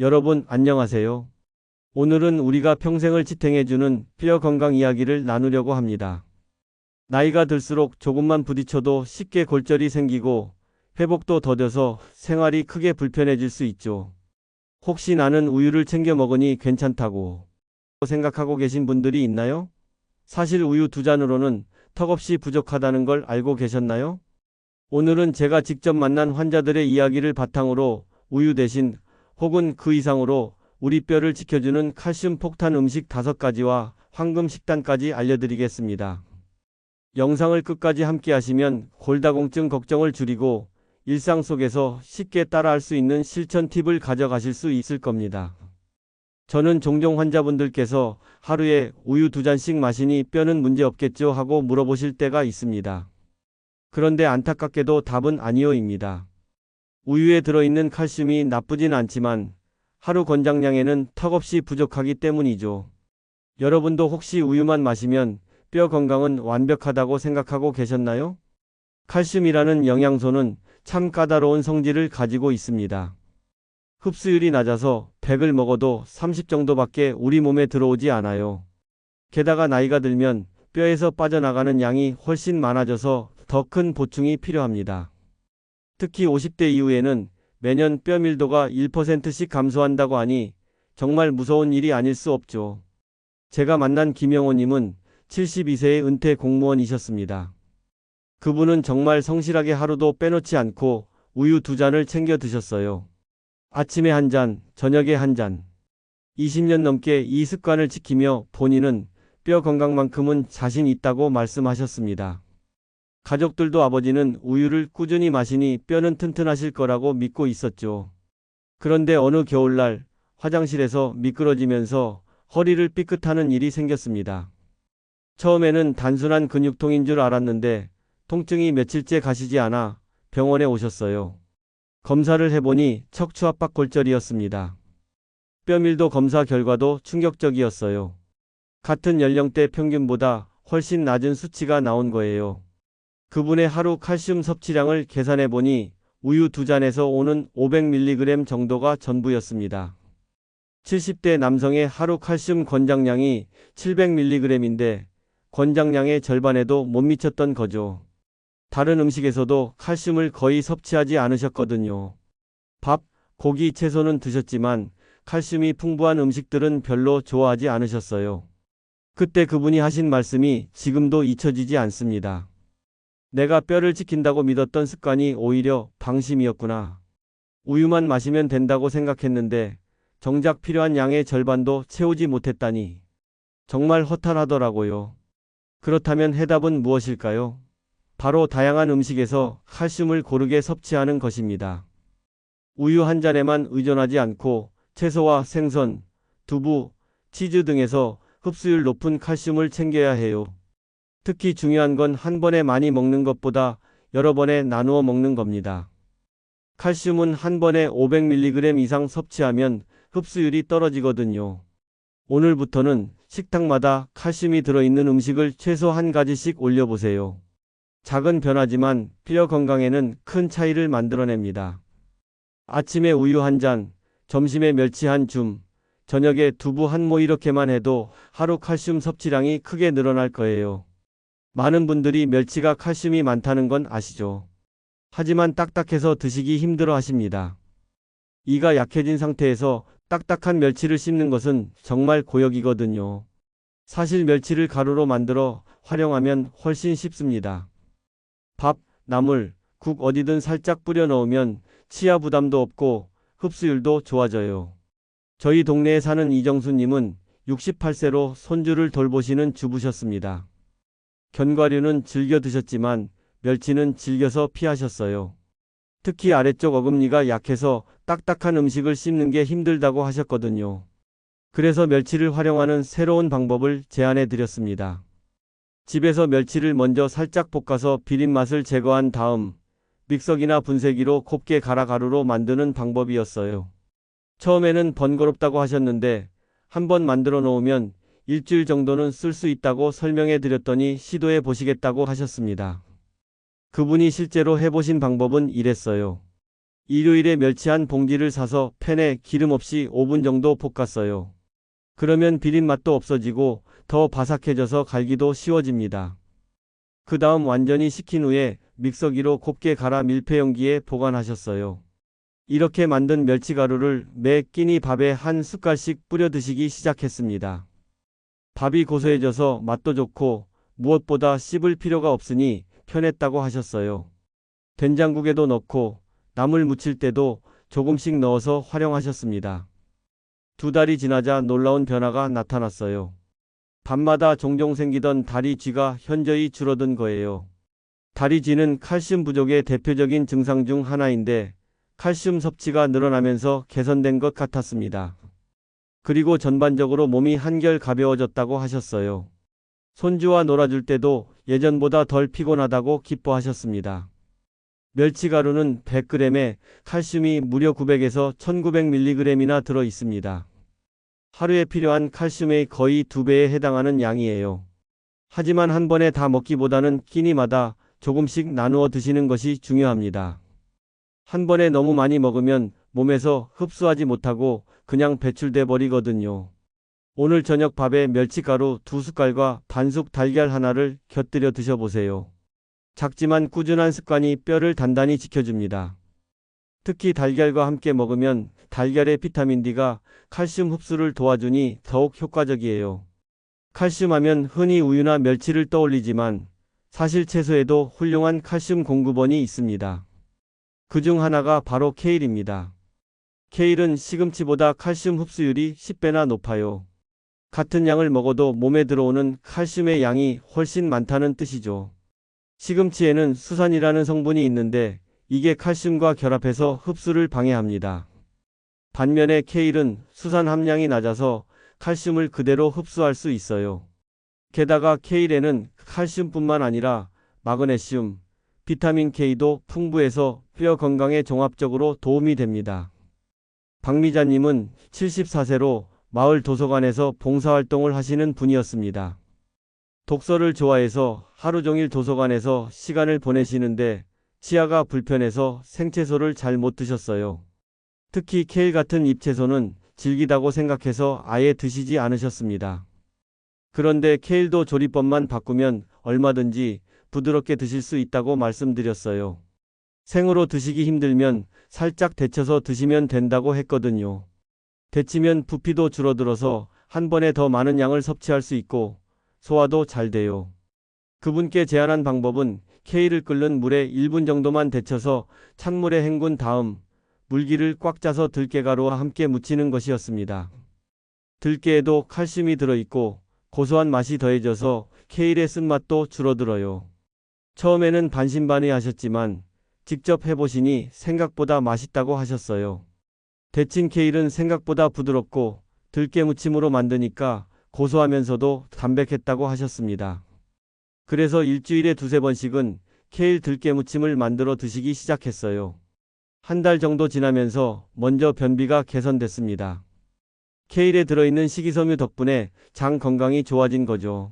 여러분 안녕하세요. 오늘은 우리가 평생을 지탱해주는 뼈 건강 이야기를 나누려고 합니다. 나이가 들수록 조금만 부딪혀도 쉽게 골절이 생기고 회복도 더뎌서 생활이 크게 불편해질 수 있죠. 혹시 나는 우유를 챙겨 먹으니 괜찮다고 생각하고 계신 분들이 있나요? 사실 우유 두 잔으로는 턱없이 부족하다는 걸 알고 계셨나요? 오늘은 제가 직접 만난 환자들의 이야기를 바탕으로 우유 대신 혹은 그 이상으로 우리 뼈를 지켜주는 칼슘 폭탄 음식 다섯 가지와 황금 식단까지 알려드리겠습니다. 영상을 끝까지 함께 하시면 골다공증 걱정을 줄이고 일상 속에서 쉽게 따라할 수 있는 실천 팁을 가져가실 수 있을 겁니다. 저는 종종 환자분들께서 하루에 우유 두 잔씩 마시니 뼈는 문제 없겠죠 하고 물어보실 때가 있습니다. 그런데 안타깝게도 답은 아니오입니다. 우유에 들어있는 칼슘이 나쁘진 않지만 하루 권장량에는 턱없이 부족하기 때문이죠. 여러분도 혹시 우유만 마시면 뼈 건강은 완벽하다고 생각하고 계셨나요? 칼슘이라는 영양소는 참 까다로운 성질을 가지고 있습니다. 흡수율이 낮아서 100을 먹어도 30 정도밖에 우리 몸에 들어오지 않아요. 게다가 나이가 들면 뼈에서 빠져나가는 양이 훨씬 많아져서 더 큰 보충이 필요합니다. 특히 50대 이후에는 매년 뼈 밀도가 1%씩 감소한다고 하니 정말 무서운 일이 아닐 수 없죠. 제가 만난 김영호님은 72세의 은퇴 공무원이셨습니다. 그분은 정말 성실하게 하루도 빼놓지 않고 우유 두 잔을 챙겨 드셨어요. 아침에 한 잔, 저녁에 한 잔. 20년 넘게 이 습관을 지키며 본인은 뼈 건강만큼은 자신 있다고 말씀하셨습니다. 가족들도 아버지는 우유를 꾸준히 마시니 뼈는 튼튼하실 거라고 믿고 있었죠. 그런데 어느 겨울날 화장실에서 미끄러지면서 허리를 삐끗하는 일이 생겼습니다. 처음에는 단순한 근육통인 줄 알았는데 통증이 며칠째 가시지 않아 병원에 오셨어요. 검사를 해보니 척추압박 골절이었습니다. 뼈밀도 검사 결과도 충격적이었어요. 같은 연령대 평균보다 훨씬 낮은 수치가 나온 거예요. 그분의 하루 칼슘 섭취량을 계산해 보니 우유 두 잔에서 오는 500mg 정도가 전부였습니다. 70대 남성의 하루 칼슘 권장량이 700mg인데 권장량의 절반에도 못 미쳤던 거죠. 다른 음식에서도 칼슘을 거의 섭취하지 않으셨거든요. 밥, 고기, 채소는 드셨지만 칼슘이 풍부한 음식들은 별로 좋아하지 않으셨어요. 그때 그분이 하신 말씀이 지금도 잊혀지지 않습니다. 내가 뼈를 지킨다고 믿었던 습관이 오히려 방심이었구나. 우유만 마시면 된다고 생각했는데 정작 필요한 양의 절반도 채우지 못했다니. 정말 허탈하더라고요. 그렇다면 해답은 무엇일까요? 바로 다양한 음식에서 칼슘을 고르게 섭취하는 것입니다. 우유 한 잔에만 의존하지 않고 채소와 생선, 두부, 치즈 등에서 흡수율 높은 칼슘을 챙겨야 해요. 특히 중요한 건 한 번에 많이 먹는 것보다 여러 번에 나누어 먹는 겁니다. 칼슘은 한 번에 500mg 이상 섭취하면 흡수율이 떨어지거든요. 오늘부터는 식탁마다 칼슘이 들어있는 음식을 최소 한 가지씩 올려보세요. 작은 변화지만 뼈 건강에는 큰 차이를 만들어냅니다. 아침에 우유 한 잔, 점심에 멸치 한 줌, 저녁에 두부 한 모 이렇게만 해도 하루 칼슘 섭취량이 크게 늘어날 거예요. 많은 분들이 멸치가 칼슘이 많다는 건 아시죠? 하지만 딱딱해서 드시기 힘들어 하십니다. 이가 약해진 상태에서 딱딱한 멸치를 씹는 것은 정말 고역이거든요. 사실 멸치를 가루로 만들어 활용하면 훨씬 쉽습니다. 밥, 나물, 국 어디든 살짝 뿌려 넣으면 치아 부담도 없고 흡수율도 좋아져요. 저희 동네에 사는 이정수님은 68세로 손주를 돌보시는 주부셨습니다. 견과류는 즐겨 드셨지만 멸치는 즐겨서 피하셨어요. 특히 아래쪽 어금니가 약해서 딱딱한 음식을 씹는 게 힘들다고 하셨거든요. 그래서 멸치를 활용하는 새로운 방법을 제안해 드렸습니다. 집에서 멸치를 먼저 살짝 볶아서 비린 맛을 제거한 다음 믹서기나 분쇄기로 곱게 갈아 가루로 만드는 방법이었어요. 처음에는 번거롭다고 하셨는데 한번 만들어 놓으면 일주일 정도는 쓸 수 있다고 설명해 드렸더니 시도해 보시겠다고 하셨습니다. 그분이 실제로 해보신 방법은 이랬어요. 일요일에 멸치 한 봉지를 사서 팬에 기름 없이 5분 정도 볶았어요. 그러면 비린 맛도 없어지고 더 바삭해져서 갈기도 쉬워집니다. 그 다음 완전히 식힌 후에 믹서기로 곱게 갈아 밀폐용기에 보관하셨어요. 이렇게 만든 멸치가루를 매 끼니 밥에 한 숟갈씩 뿌려 드시기 시작했습니다. 밥이 고소해져서 맛도 좋고 무엇보다 씹을 필요가 없으니 편했다고 하셨어요. 된장국에도 넣고 나물 무칠 때도 조금씩 넣어서 활용하셨습니다. 두 달이 지나자 놀라운 변화가 나타났어요. 밤마다 종종 생기던 다리 쥐가 현저히 줄어든 거예요. 다리 쥐는 칼슘 부족의 대표적인 증상 중 하나인데 칼슘 섭취가 늘어나면서 개선된 것 같았습니다. 그리고 전반적으로 몸이 한결 가벼워졌다고 하셨어요. 손주와 놀아줄 때도 예전보다 덜 피곤하다고 기뻐하셨습니다. 멸치가루는 100g에 칼슘이 무려 900에서 1900mg이나 들어 있습니다. 하루에 필요한 칼슘의 거의 2배에 해당하는 양이에요. 하지만 한 번에 다 먹기보다는 끼니마다 조금씩 나누어 드시는 것이 중요합니다. 한 번에 너무 많이 먹으면 몸에서 흡수하지 못하고 그냥 배출돼 버리거든요. 오늘 저녁 밥에 멸치가루 두 숟갈과 반숙 달걀 하나를 곁들여 드셔보세요. 작지만 꾸준한 습관이 뼈를 단단히 지켜줍니다. 특히 달걀과 함께 먹으면 달걀의 비타민 D가 칼슘 흡수를 도와주니 더욱 효과적이에요. 칼슘 하면 흔히 우유나 멸치를 떠올리지만 사실 채소에도 훌륭한 칼슘 공급원이 있습니다. 그 중 하나가 바로 케일입니다. 케일은 시금치보다 칼슘 흡수율이 10배나 높아요. 같은 양을 먹어도 몸에 들어오는 칼슘의 양이 훨씬 많다는 뜻이죠. 시금치에는 수산이라는 성분이 있는데 이게 칼슘과 결합해서 흡수를 방해합니다. 반면에 케일은 수산 함량이 낮아서 칼슘을 그대로 흡수할 수 있어요. 게다가 케일에는 칼슘뿐만 아니라 마그네슘, 비타민 K도 풍부해서 뼈 건강에 종합적으로 도움이 됩니다. 박미자님은 74세로 마을 도서관에서 봉사활동을 하시는 분이었습니다. 독서를 좋아해서 하루 종일 도서관에서 시간을 보내시는데 치아가 불편해서 생채소를 잘 못 드셨어요. 특히 케일 같은 잎채소는 질기다고 생각해서 아예 드시지 않으셨습니다. 그런데 케일도 조리법만 바꾸면 얼마든지 부드럽게 드실 수 있다고 말씀드렸어요. 생으로 드시기 힘들면 살짝 데쳐서 드시면 된다고 했거든요. 데치면 부피도 줄어들어서 한 번에 더 많은 양을 섭취할 수 있고 소화도 잘 돼요. 그분께 제안한 방법은 케일을 끓는 물에 1분 정도만 데쳐서 찬물에 헹군 다음 물기를 꽉 짜서 들깨가루와 함께 무치는 것이었습니다. 들깨에도 칼슘이 들어있고 고소한 맛이 더해져서 케일의 쓴맛도 줄어들어요. 처음에는 반신반의 하셨지만 직접 해보시니 생각보다 맛있다고 하셨어요. 데친 케일은 생각보다 부드럽고 들깨 무침으로 만드니까 고소하면서도 담백했다고 하셨습니다. 그래서 일주일에 두세 번씩은 케일 들깨 무침을 만들어 드시기 시작했어요. 한 달 정도 지나면서 먼저 변비가 개선됐습니다. 케일에 들어있는 식이섬유 덕분에 장 건강이 좋아진 거죠.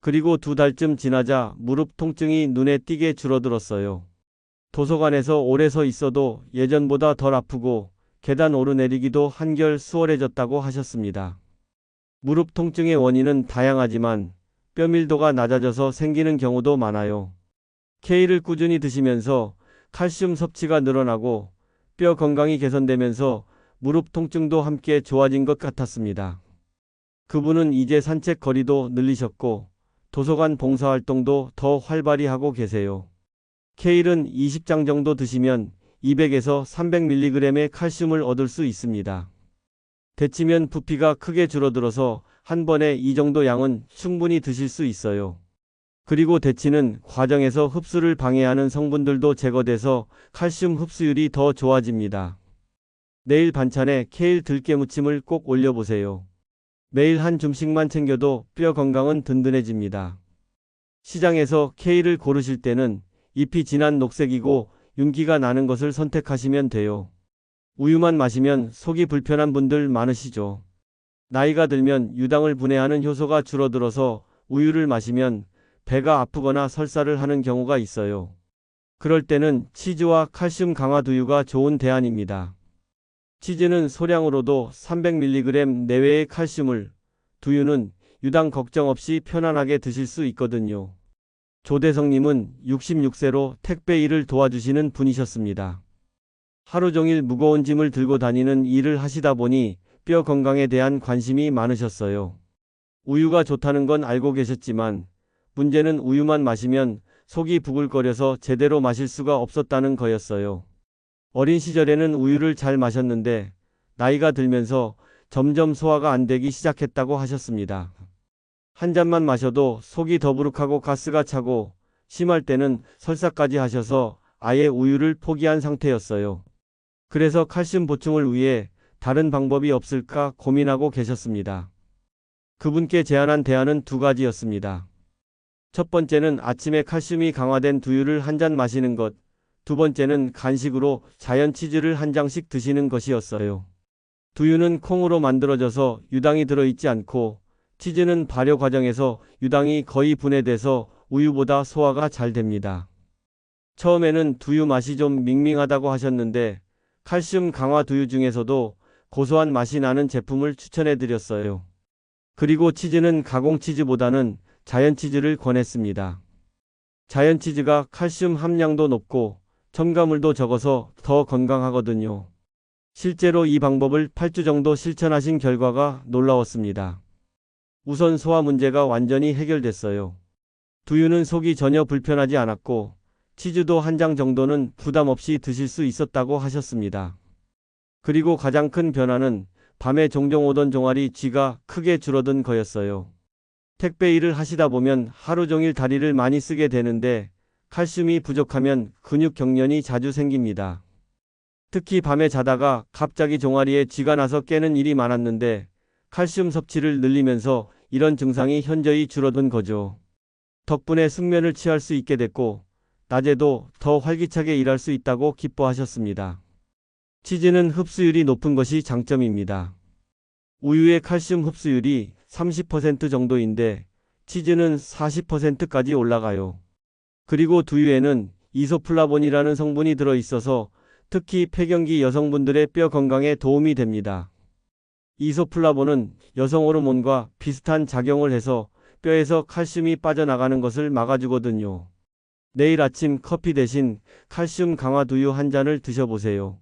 그리고 두 달쯤 지나자 무릎 통증이 눈에 띄게 줄어들었어요. 도서관에서 오래 서 있어도 예전보다 덜 아프고 계단 오르내리기도 한결 수월해졌다고 하셨습니다. 무릎 통증의 원인은 다양하지만 뼈 밀도가 낮아져서 생기는 경우도 많아요. 케일을 꾸준히 드시면서 칼슘 섭취가 늘어나고 뼈 건강이 개선되면서 무릎 통증도 함께 좋아진 것 같았습니다. 그분은 이제 산책 거리도 늘리셨고 도서관 봉사활동도 더 활발히 하고 계세요. 케일은 20장 정도 드시면 200에서 300mg의 칼슘을 얻을 수 있습니다. 데치면 부피가 크게 줄어들어서 한 번에 이 정도 양은 충분히 드실 수 있어요. 그리고 데치는 과정에서 흡수를 방해하는 성분들도 제거돼서 칼슘 흡수율이 더 좋아집니다. 내일 반찬에 케일 들깨 무침을 꼭 올려보세요. 매일 한 줌씩만 챙겨도 뼈 건강은 든든해집니다. 시장에서 케일을 고르실 때는 잎이 진한 녹색이고 윤기가 나는 것을 선택하시면 돼요. 우유만 마시면 속이 불편한 분들 많으시죠. 나이가 들면 유당을 분해하는 효소가 줄어들어서 우유를 마시면 배가 아프거나 설사를 하는 경우가 있어요. 그럴 때는 치즈와 칼슘 강화 두유가 좋은 대안입니다. 치즈는 소량으로도 300mg 내외의 칼슘을, 두유는 유당 걱정 없이 편안하게 드실 수 있거든요. 조대성님은 66세로 택배 일을 도와주시는 분이셨습니다. 하루 종일 무거운 짐을 들고 다니는 일을 하시다 보니 뼈 건강에 대한 관심이 많으셨어요. 우유가 좋다는 건 알고 계셨지만 문제는 우유만 마시면 속이 부글거려서 제대로 마실 수가 없었다는 거였어요. 어린 시절에는 우유를 잘 마셨는데 나이가 들면서 점점 소화가 안 되기 시작했다고 하셨습니다. 한 잔만 마셔도 속이 더부룩하고 가스가 차고 심할 때는 설사까지 하셔서 아예 우유를 포기한 상태였어요. 그래서 칼슘 보충을 위해 다른 방법이 없을까 고민하고 계셨습니다. 그분께 제안한 대안은 두 가지였습니다. 첫 번째는 아침에 칼슘이 강화된 두유를 한 잔 마시는 것, 두 번째는 간식으로 자연 치즈를 한 장씩 드시는 것이었어요. 두유는 콩으로 만들어져서 유당이 들어있지 않고 치즈는 발효 과정에서 유당이 거의 분해돼서 우유보다 소화가 잘 됩니다. 처음에는 두유 맛이 좀 밍밍하다고 하셨는데 칼슘 강화 두유 중에서도 고소한 맛이 나는 제품을 추천해 드렸어요. 그리고 치즈는 가공 치즈보다는 자연 치즈를 권했습니다. 자연 치즈가 칼슘 함량도 높고 첨가물도 적어서 더 건강하거든요. 실제로 이 방법을 8주 정도 실천하신 결과가 놀라웠습니다. 우선 소화 문제가 완전히 해결됐어요. 두유는 속이 전혀 불편하지 않았고 치즈도 한 장 정도는 부담 없이 드실 수 있었다고 하셨습니다. 그리고 가장 큰 변화는 밤에 종종 오던 종아리 쥐가 크게 줄어든 거였어요. 택배 일을 하시다 보면 하루 종일 다리를 많이 쓰게 되는데 칼슘이 부족하면 근육 경련이 자주 생깁니다. 특히 밤에 자다가 갑자기 종아리에 쥐가 나서 깨는 일이 많았는데 칼슘 섭취를 늘리면서 이런 증상이 현저히 줄어든 거죠. 덕분에 숙면을 취할 수 있게 됐고 낮에도 더 활기차게 일할 수 있다고 기뻐하셨습니다. 치즈는 흡수율이 높은 것이 장점입니다. 우유의 칼슘 흡수율이 30% 정도인데 치즈는 40%까지 올라가요. 그리고 두유에는 이소플라본이라는 성분이 들어 있어서 특히 폐경기 여성분들의 뼈 건강에 도움이 됩니다. 이소플라본은 여성 호르몬과 비슷한 작용을 해서 뼈에서 칼슘이 빠져나가는 것을 막아주거든요. 내일 아침 커피 대신 칼슘 강화 두유 한 잔을 드셔보세요.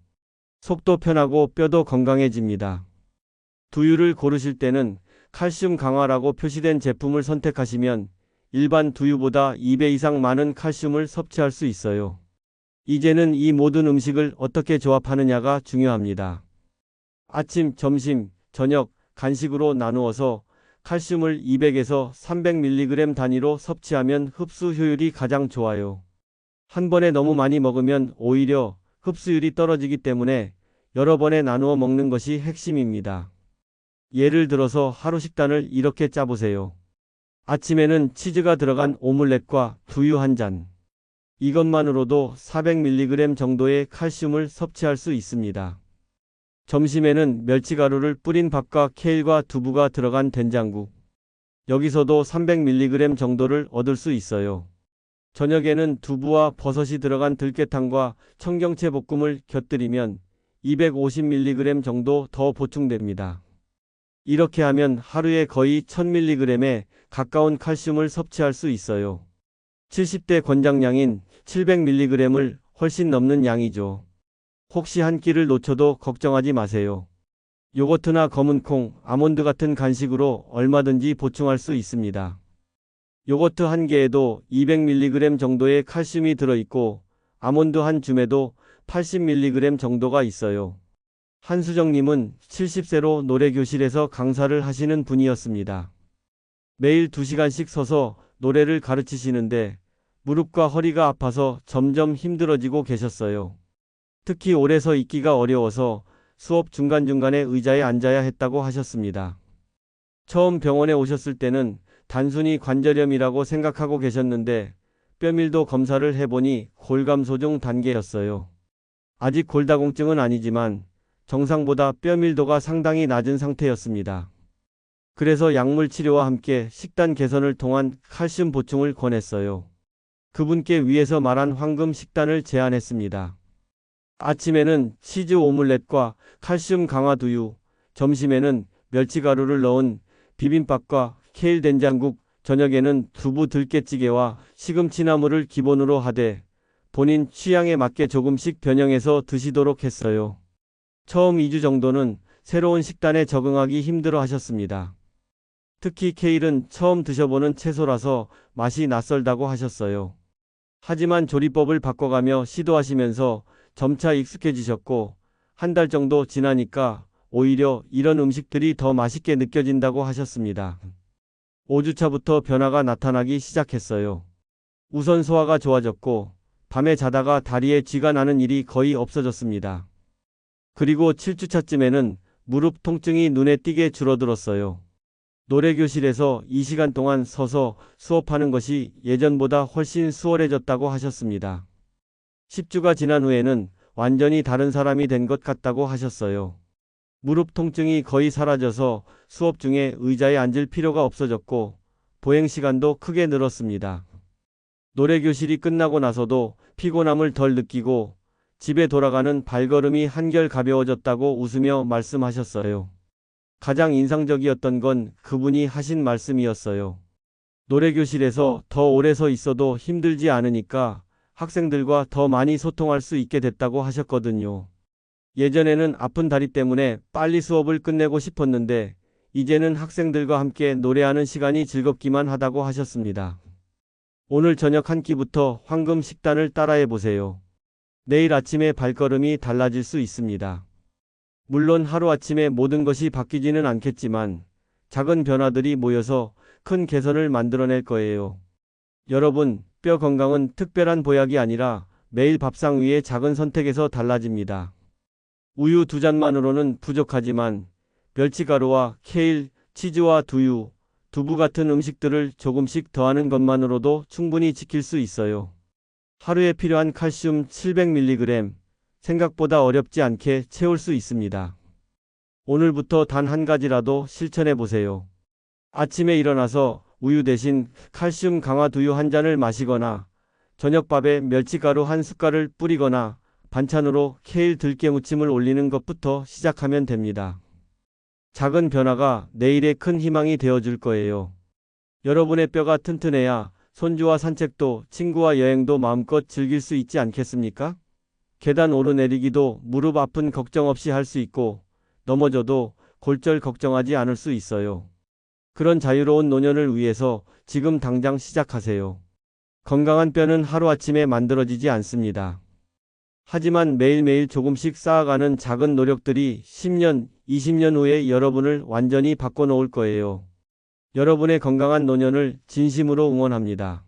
속도 편하고 뼈도 건강해집니다. 두유를 고르실 때는 칼슘 강화라고 표시된 제품을 선택하시면 일반 두유보다 2배 이상 많은 칼슘을 섭취할 수 있어요. 이제는 이 모든 음식을 어떻게 조합하느냐가 중요합니다. 아침, 점심, 저녁, 간식으로 나누어서 칼슘을 200에서 300mg 단위로 섭취하면 흡수 효율이 가장 좋아요. 한 번에 너무 많이 먹으면 오히려 흡수율이 떨어지기 때문에 여러 번에 나누어 먹는 것이 핵심입니다. 예를 들어서 하루 식단을 이렇게 짜보세요. 아침에는 치즈가 들어간 오믈렛과 두유 한 잔. 이것만으로도 400mg 정도의 칼슘을 섭취할 수 있습니다. 점심에는 멸치가루를 뿌린 밥과 케일과 두부가 들어간 된장국. 여기서도 300mg 정도를 얻을 수 있어요. 저녁에는 두부와 버섯이 들어간 들깨탕과 청경채 볶음을 곁들이면 250mg 정도 더 보충됩니다. 이렇게 하면 하루에 거의 1000mg에 가까운 칼슘을 섭취할 수 있어요. 70대 권장량인 700mg을 훨씬 넘는 양이죠. 혹시 한 끼를 놓쳐도 걱정하지 마세요. 요거트나 검은콩, 아몬드 같은 간식으로 얼마든지 보충할 수 있습니다. 요거트 한 개에도 200mg 정도의 칼슘이 들어있고 아몬드 한 줌에도 80mg 정도가 있어요. 한수정님은 70세로 노래교실에서 강사를 하시는 분이었습니다. 매일 2시간씩 서서 노래를 가르치시는데 무릎과 허리가 아파서 점점 힘들어지고 계셨어요. 특히 오래 서 있기가 어려워서 수업 중간중간에 의자에 앉아야 했다고 하셨습니다. 처음 병원에 오셨을 때는 단순히 관절염이라고 생각하고 계셨는데 뼈밀도 검사를 해보니 골감소중 단계였어요. 아직 골다공증은 아니지만 정상보다 뼈밀도가 상당히 낮은 상태였습니다. 그래서 약물 치료와 함께 식단 개선을 통한 칼슘 보충을 권했어요. 그분께 위에서 말한 황금 식단을 제안했습니다. 아침에는 치즈 오믈렛과 칼슘 강화 두유, 점심에는 멸치가루를 넣은 비빔밥과 케일 된장국, 저녁에는 두부 들깨찌개와 시금치 나물을 기본으로 하되 본인 취향에 맞게 조금씩 변형해서 드시도록 했어요. 처음 2주 정도는 새로운 식단에 적응하기 힘들어 하셨습니다. 특히 케일은 처음 드셔보는 채소라서 맛이 낯설다고 하셨어요. 하지만 조리법을 바꿔가며 시도하시면서 점차 익숙해지셨고 한 달 정도 지나니까 오히려 이런 음식들이 더 맛있게 느껴진다고 하셨습니다. 5주차부터 변화가 나타나기 시작했어요. 우선 소화가 좋아졌고 밤에 자다가 다리에 쥐가 나는 일이 거의 없어졌습니다. 그리고 7주차쯤에는 무릎 통증이 눈에 띄게 줄어들었어요. 노래교실에서 이 시간 동안 서서 수업하는 것이 예전보다 훨씬 수월해졌다고 하셨습니다. 10주가 지난 후에는 완전히 다른 사람이 된 것 같다고 하셨어요. 무릎 통증이 거의 사라져서 수업 중에 의자에 앉을 필요가 없어졌고 보행 시간도 크게 늘었습니다. 노래 교실이 끝나고 나서도 피곤함을 덜 느끼고 집에 돌아가는 발걸음이 한결 가벼워졌다고 웃으며 말씀하셨어요. 가장 인상적이었던 건 그분이 하신 말씀이었어요. 노래 교실에서 더 오래 서 있어도 힘들지 않으니까 학생들과 더 많이 소통할 수 있게 됐다고 하셨거든요. 예전에는 아픈 다리 때문에 빨리 수업을 끝내고 싶었는데 이제는 학생들과 함께 노래하는 시간이 즐겁기만 하다고 하셨습니다. 오늘 저녁 한 끼부터 황금 식단을 따라해 보세요. 내일 아침에 발걸음이 달라질 수 있습니다. 물론 하루아침에 모든 것이 바뀌지는 않겠지만 작은 변화들이 모여서 큰 개선을 만들어낼 거예요. 여러분, 뼈 건강은 특별한 보약이 아니라 매일 밥상 위의 작은 선택에서 달라집니다. 우유 두 잔만으로는 부족하지만 멸치가루와 케일, 치즈와 두유, 두부 같은 음식들을 조금씩 더하는 것만으로도 충분히 지킬 수 있어요. 하루에 필요한 칼슘 700mg, 생각보다 어렵지 않게 채울 수 있습니다. 오늘부터 단 한 가지라도 실천해 보세요. 아침에 일어나서 우유 대신 칼슘 강화 두유 한 잔을 마시거나 저녁밥에 멸치가루 한 숟갈을 뿌리거나 반찬으로 케일 들깨 무침을 올리는 것부터 시작하면 됩니다. 작은 변화가 내일의 큰 희망이 되어줄 거예요. 여러분의 뼈가 튼튼해야 손주와 산책도 친구와 여행도 마음껏 즐길 수 있지 않겠습니까? 계단 오르내리기도 무릎 아픈 걱정 없이 할 수 있고 넘어져도 골절 걱정하지 않을 수 있어요. 그런 자유로운 노년을 위해서 지금 당장 시작하세요. 건강한 뼈는 하루아침에 만들어지지 않습니다. 하지만 매일매일 조금씩 쌓아가는 작은 노력들이 10년, 20년 후에 여러분을 완전히 바꿔놓을 거예요. 여러분의 건강한 노년을 진심으로 응원합니다.